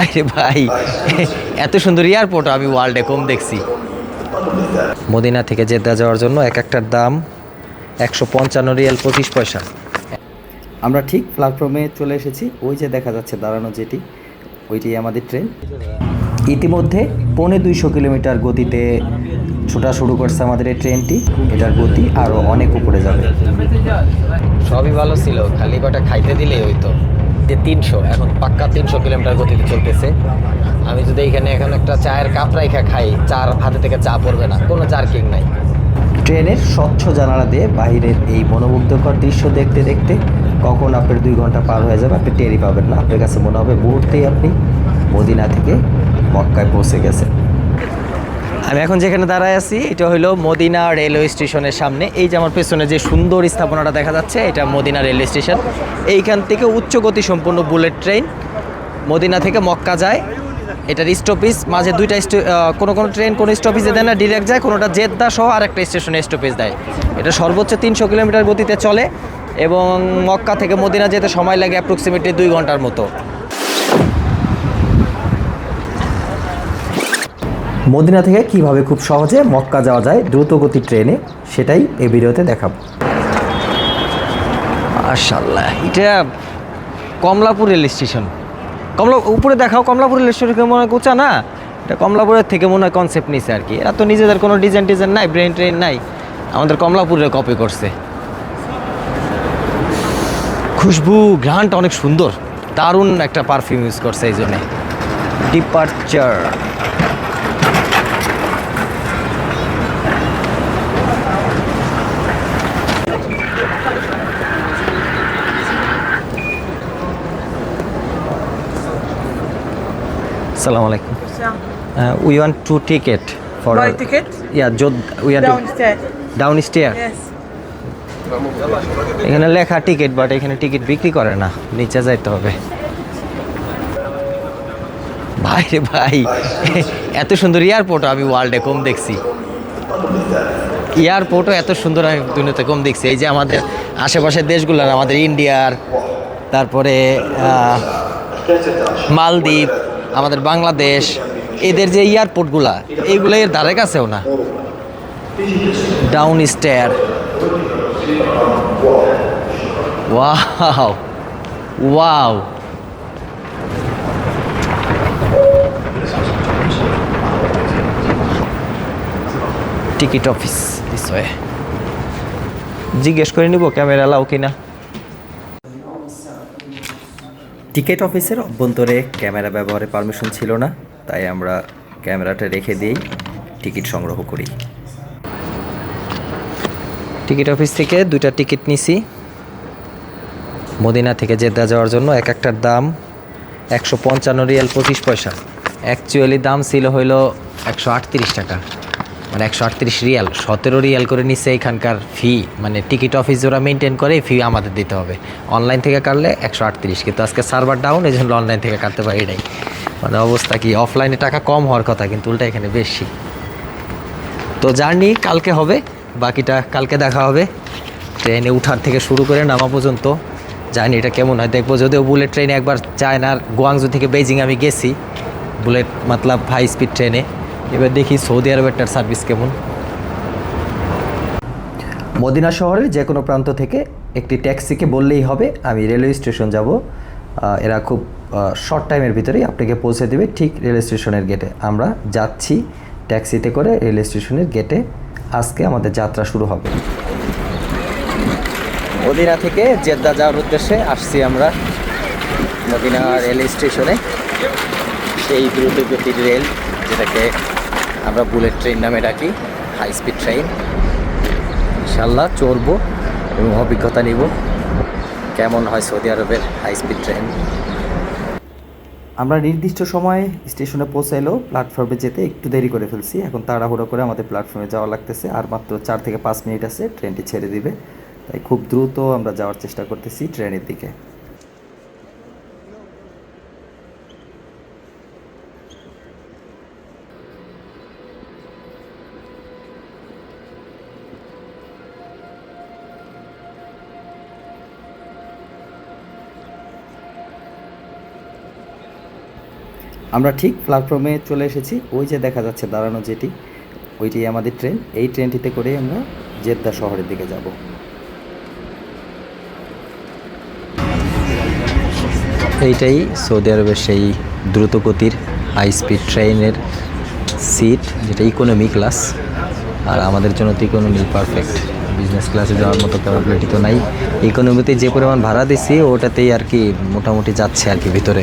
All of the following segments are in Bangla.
ভাই রে ভাই এত সুন্দর এয়ারপোর্ট আমি ওয়ার্ল্ডে কম দেখছি। মদিনা থেকে জেদ্দা যাওয়ার জন্য এক একটার দাম একশো পঞ্চান্ন রিয়াল পঁচিশ পয়সা। আমরা ঠিক প্ল্যাটফর্মে চলে এসেছি ওই যে দেখা যাচ্ছে দাঁড়ানো যেটি ওইটি আমাদের ট্রেন ইতিমধ্যে পৌনে দুইশো কিলোমিটার গতিতে ছোটা শুরু করছে আমাদের এই ট্রেনটি এটার গতি আরও অনেক উপরে যাবে। সবই ভালো ছিল খালি কটা খাইতে দিলেই হইতো। যে তিনশো, এখন পাক্কা তিনশো কিলোমিটার গতিতে চলতেছে। আমি যদি এখানে এখন একটা চায়ের কাপ রাইখা খাই, চার হাতে থেকে চা পড়বে না, কোনো জার্কিং নাই। ট্রেনের স্বচ্ছ জানালা দিয়ে বাহিরের এই মনোমুগ্ধকর দৃশ্য দেখতে দেখতে কখন আপনার দুই ঘণ্টা পার হয়ে যাবে, আপনি টেরি পাবেন না। আপনার কাছে মনে হবে মুহূর্তেই আপনি মদিনা থেকে মক্কায় পৌঁছে গেছেন। আমি এখন যেখানে দাঁড়ায় আছি, এটা হলো মদিনা রেলওয়ে স্টেশনের সামনে। এই যে আমার পেছনে যে সুন্দর স্থাপনাটা দেখা যাচ্ছে, এটা মদিনা রেলওয়ে স্টেশন। এইখান থেকে উচ্চ গতি সম্পন্ন বুলেট ট্রেন মদিনা থেকে মক্কা যায়। এটার স্টপেজ মাঝে দুইটা কোনো কোনো ট্রেন কোনো স্টপেজে দেয় না ডিরেক্ট যায়, কোনোটা জেদ্দা সহ আর একটা স্টেশনে স্টপেজ দেয়। এটা সর্বোচ্চ তিনশো কিলোমিটার গতিতে চলে এবং মক্কা থেকে মদিনা যেতে সময় লাগে অ্যাপ্রক্সিমেটলি দুই ঘণ্টার মতো। মদিনা থেকে কীভাবে খুব সহজে মক্কা যাওয়া যায় দ্রুতগতি ট্রেনে, সেটাই এই ভিডিওতে দেখাবো। মাশাল্লাহ এটা কমলাপুর রেল স্টেশন। কমলা, উপরে দেখাও কমলাপুর রেল স্টেশন মনে হয় উঁচা না? এটা কমলাপুরের থেকে মনে হয় কনসেপ্ট নিছে আর কি। এরা তো নিজেদের কোনো ডিজাইন টিজাইন নাই ব্রেন ট্রেন নাই। আমাদের কমলাপুরের কপি করছে। খুশবু ঘ্রাণটা অনেক সুন্দর। দারুণ একটা পারফিউম ইউজ করছে এই জন্যে। ডিপার্চার সালাম আলাইকুম। We want to ticket for Buy ticket? Yeah যোদ we are Downstairs. Downstair Yes. এখানে লেখা টিকিট বাট এখানে টিকিট বিক্রি করে না। নিচে যাইতে হবে। ভাই রে ভাই এত সুন্দর এয়ারপোর্ট আমি ওয়ার্ল্ডে কম দেখছি। এয়ারপোর্টও এত সুন্দর আমি দুনিয়াতে কম দেখছি। এই যে আমাদের আশেপাশের দেশগুলোর আমাদের ইন্ডিয়ার তারপরে মালদ্বীপ আমাদের বাংলাদেশ, এদের যে এয়ারপোর্টগুলা এইগুলো এর ধারে কাছেও না down stair Wow. Wow. Ticket office this জিজ্ঞেস করে নিব ক্যামেরা লাও কিনা টিকিট অফিসের অভ্যন্তরে ক্যামেরা ব্যবহারে পারমিশন ছিল না, তাই আমরা ক্যামেরাটা রেখে দিয়েই টিকিট সংগ্রহ করি। টিকিট অফিস থেকে দুইটা টিকিট নিছি। মদিনা থেকে জেদ্দা যাওয়ার জন্য এক একটার দাম একশো পঞ্চান্ন রিয়াল পঁচিশ পয়সা। অ্যাকচুয়ালি দাম ছিল হইল একশো আটত্রিশ টাকা। মানে একশো আটত্রিশ রিয়াল, সতেরো রিয়াল করে নিচ্ছে এখানকার ফি মানে টিকিট অফিস যারা মেনটেন করে ফি আমাদের দিতে হবে। অনলাইন থেকে কাটলে একশো আটত্রিশ, কিন্তু আজকে সার্ভার ডাউন এই জন্য অনলাইন থেকে কাটতে পারি নাই। মানে অবস্থা কি অফলাইনে টাকা কম হওয়ার কথা, কিন্তু উল্টা এখানে বেশি। তো জার্নি কালকে হবে, বাকিটা কালকে দেখা হবে। ট্রেনে উঠার থেকে শুরু করে নামা পর্যন্ত জানি এটা কেমন হয় দেখব। যদিও বুলেট ট্রেনে একবার চায়নার গোয়াংজু থেকে বেজিং আমি গেছি বুলেট মতলব হাই স্পিড ট্রেনে এবার দেখি সৌদি আরবেরটার সার্ভিস কেমন। মদিনা শহরের যে কোনো প্রান্ত থেকে একটি ট্যাক্সিকে বললেই হবে, আমি রেলওয়ে স্টেশন যাব। এরা খুব শর্ট টাইমের ভিতরেই আপনাকে পৌঁছে দেবে ঠিক রেলওয়ে স্টেশনের গেটে আমরা যাচ্ছি ট্যাক্সিতে করে রেলওয়ে স্টেশনের গেটে আজকে আমাদের যাত্রা শুরু হবে। মদিনা থেকে জেদ্দা যাওয়ার উদ্দেশ্যে আসছি আমরা মদিনা রেল স্টেশনে। সেই দ্রুতগতির রেল যেটাকে আমরা বুলেট ট্রেন নামে ডাকি হাই স্পিড ট্রেন ইনশাল্লাহ চড়বো এবং অভিজ্ঞতা নিব। কেমন হয় সৌদি আরবের হাই স্পিড ট্রেন আমরা নির্দিষ্ট সময়ে স্টেশনে পৌঁছাইলেও প্ল্যাটফর্মে যেতে একটু দেরি করে ফেলছি। এখন তাড়াহুড়ো করে আমাদের প্ল্যাটফর্মে যাওয়া লাগতেছে। আর মাত্র চার থেকে পাঁচ মিনিট আছে ট্রেনটি ছেড়ে দিবে। তাই খুব দ্রুত আমরা যাওয়ার চেষ্টা করতেছি ট্রেনের দিকে। আমরা ঠিক প্ল্যাটফর্মে চলে এসেছি। ওই যে দেখা যাচ্ছে দাঁড়ানো যেটি, ওইটি আমাদের ট্রেন এই ট্রেনটিতে করেই আমরা জেদ্দা শহরের দিকে যাব। এইটাই সৌদি আরবের সেই দ্রুতগতির হাই স্পিড ট্রেনের সিট যেটা ইকোনমি ক্লাস আর আমাদের জন্য তো ইকোনমি পারফেক্ট বিজনেস ক্লাসে যাওয়ার মতো ক্যাপাবিলিটি তো নাই। ইকোনমিতে যে পরিমাণ ভাড়া দিছি, ওটাতেই আর কি মোটামুটি যাচ্ছে আর কি ভিতরে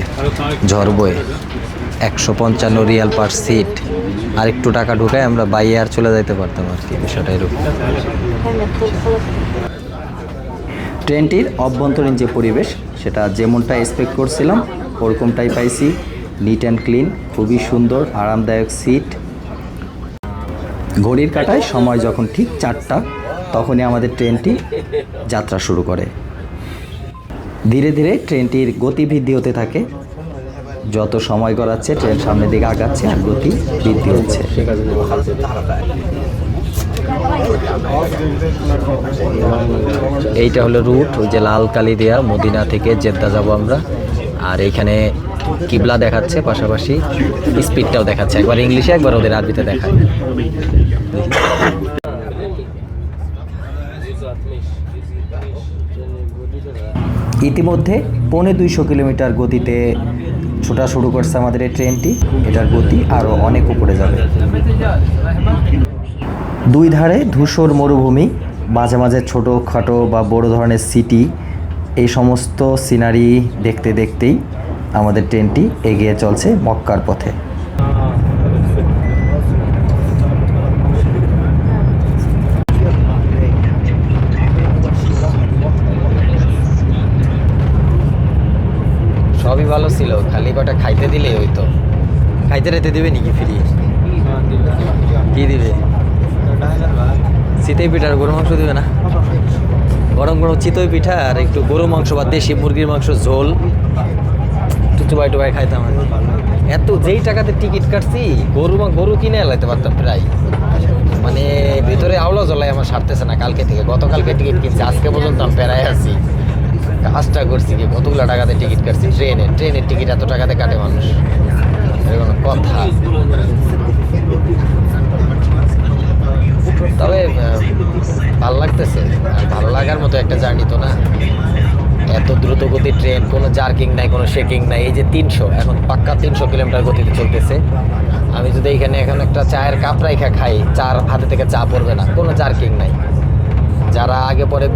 ঝড় বয়ে। একশো পঞ্চান্ন রিয়াল পার সিট। আর একটু টাকা ঢুকায় আমরা বাইরে আর চলে যাইতে পারতাম আর কি, বিষয়টা এরকম। ট্রেনটির অভ্যন্তরীণ যে পরিবেশ, সেটা যেমনটা এক্সপেক্ট করছিলাম, ওরকমটাই পাইছি। নিট অ্যান্ড ক্লিন খুবই সুন্দর, আরামদায়ক সিট ঘড়ির কাটায় সময় যখন ঠিক চারটা, তখনই আমাদের ট্রেনটি যাত্রা শুরু করে। ধীরে ধীরে ট্রেনটির গতি বৃদ্ধি হতে থাকে। যত সময় গড়াচ্ছে, ট্রেন সামনের দিকে আগাচ্ছে আর গতি বৃদ্ধি হচ্ছে। এইটা হলো রুট, ওই যে লাল কালি দেয়া মদিনা থেকে জেদ্দা যাব আমরা। আর এখানে কিবলা দেখাচ্ছে, পাশাপাশি স্পিডটাও দেখাচ্ছে। একবার ইংলিশে, একবার ওদের আরবিতে দেখায়। ইতিমধ্যে পৌনে দুইশো কিলোমিটার গতিতে ছোটা শুরু করছে আমাদের এই ট্রেনটি। এটার গতি আরও অনেক উপরে যাবে। দুই ধারে ধূসর মরুভূমি, মাঝে মাঝে ছোটো খাটো বা বড় ধরনের সিটি, এই সমস্ত সিনারি দেখতে দেখতেই আমাদের ট্রেনটি এগিয়ে চলছে মক্কার পথে। সবই ভালো ছিল, খালি কটা খাইতে দিলেই হইতো। খাইতে রেতে দিবে নাকি ফ্রি? কি দিবে? চিতই পিঠা আর গরু মাংস দিবে না? গরম গরম চিতই পিঠা আর একটু গরু মাংস বা দেশি মুরগির মাংস ঝোল। একটু চুবাই টুবাই খাইতাম এত যেই টাকাতে টিকিট কাটছি, গরু মা গরু কিনে এলাইতে পারতাম প্রায়। মানে ভিতরে আওলা জ্বলাই আমার সারতেছে না কালকে থেকে। গতকালকে টিকিট কিনছি, আজকে পর্যন্ত আমি প্যারায় আছি। কাজটা করছি কি? কতগুলো টাকাতে টিকিট কাটছি? ট্রেনে। ট্রেনের টিকিট এত টাকাতে কাটে মানুষ। এটা কোনো কথা। তবে ভালো লাগতেছে। আর ভালো লাগার মতো একটা জার্নি তো না। এত দ্রুত গতির ট্রেন, কোনো জার্কিং নাই, কোনো শেকিং নাই। এই যে তিনশো, এখন পাক্কা তিনশো কিলোমিটার গতিতে চলতেছে। আমি যদি এইখানে এখন একটা চায়ের কাপ রাইখা খাই, চার হাতে থেকে চা পড়বে না। কোনো জার্কিং নাই। যারা আগে পরে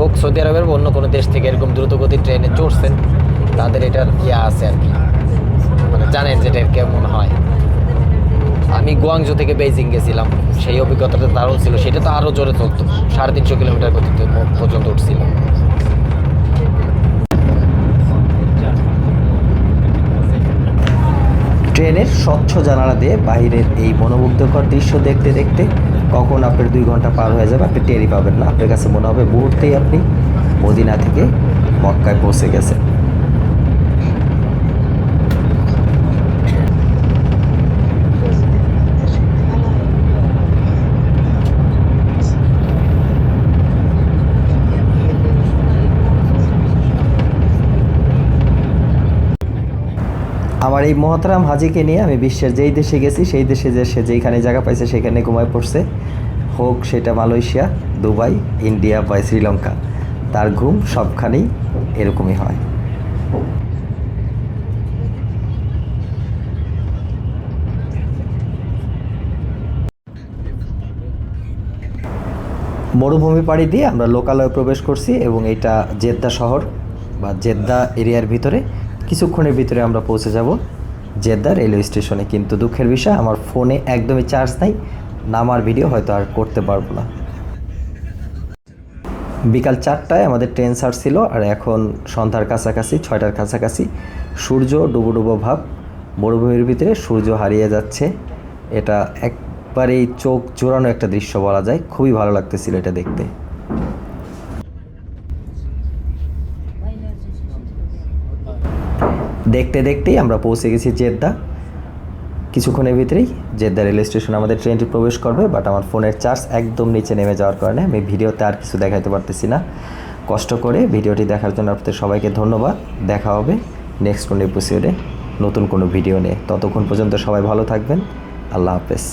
হোক, সৌদি আরবের অন্য কোনো দেশ থেকে এরকম দ্রুতগতির ট্রেনে চড়ছেন, তাদের এটার ইয়া আছে আর কি। মানে জানেন যেটা কেমন হয়। আমি গোয়াংজো থেকে বেইজিং গেছিলাম, সেই অভিজ্ঞতাটা দারুণ ছিল। সেটা তো আরও জোরে চলতো, সাড়ে তিনশো কিলোমিটার গতিতে পর্যন্ত উঠছিল। ট্রেনের স্বচ্ছ জানালা দিয়ে বাইরের এই মনোমুগ্ধকর দৃশ্য দেখতে দেখতে কখন আপনার দুই ঘণ্টা পার হয়ে যাবে, আপনি টেরি পাবেন না। আপনার কাছে মনে হবে মুহূর্তেই আপনি মদিনা থেকে মক্কায় পৌঁছে গেছেন। আমার এই মহতারাম হাজিকে নিয়ে আমি বিশ্বের যেই দেশে গেছি, সেই দেশে যে সে যেইখানে জায়গা পাইছে, সেখানে ঘুমায় পড়ছে। হোক, সেটা মালয়েশিয়া, দুবাই, ইন্ডিয়া বা শ্রীলঙ্কা। তার ঘুম সবখানেই এরকমই হয়। মরুভূমি পাড়ি দিয়ে আমরা লোকালয়ে প্রবেশ করছি এবং এটা জেদ্দা শহর বা জেদ্দা এরিয়ার ভিতরে। কিছুক্ষণের ভিতরে আমরা পৌঁছে যাব জেদ্দা রেলওয়ে স্টেশনে। কিন্তু দুঃখের বিষয়, আমার ফোনে একদমই চার্জ নাই, নামার ভিডিও হয়তো আর করতে পারব না। বিকাল চারটায় আমাদের ট্রেন ছাড়ছিল, আর এখন সন্ধ্যার কাছাকাছি, ছয়টার কাছাকাছি, সূর্য ডুবো ডুবো ভাব, মরুভূমির ভিতরে সূর্য হারিয়ে যাচ্ছে। এটা একবারেই চোখ জোড়ানো একটা দৃশ্য বলা যায়, খুবই ভালো লাগতেছিল এটা দেখতে। দেখতে দেখতেই আমরা পৌঁছে গেছি জেদ্দা। কিছুক্ষণের ভিতরেই জেদ্দা রেল স্টেশন আমাদের ট্রেনটি প্রবেশ করবে বাট আমার ফোনের চার্জ একদম নিচে নেমে যাওয়ার কারণে আমি ভিডিওতে আর কিছু দেখাতে পারতেছি না। কষ্ট করে ভিডিওটি দেখার জন্য আপনাদের সবাইকে ধন্যবাদ। দেখা হবে নেক্সট কোনো এপিসোডে নতুন কোনো ভিডিও নিয়ে। ততক্ষণ পর্যন্ত সবাই ভালো থাকবেন। আল্লাহ হাফেজ।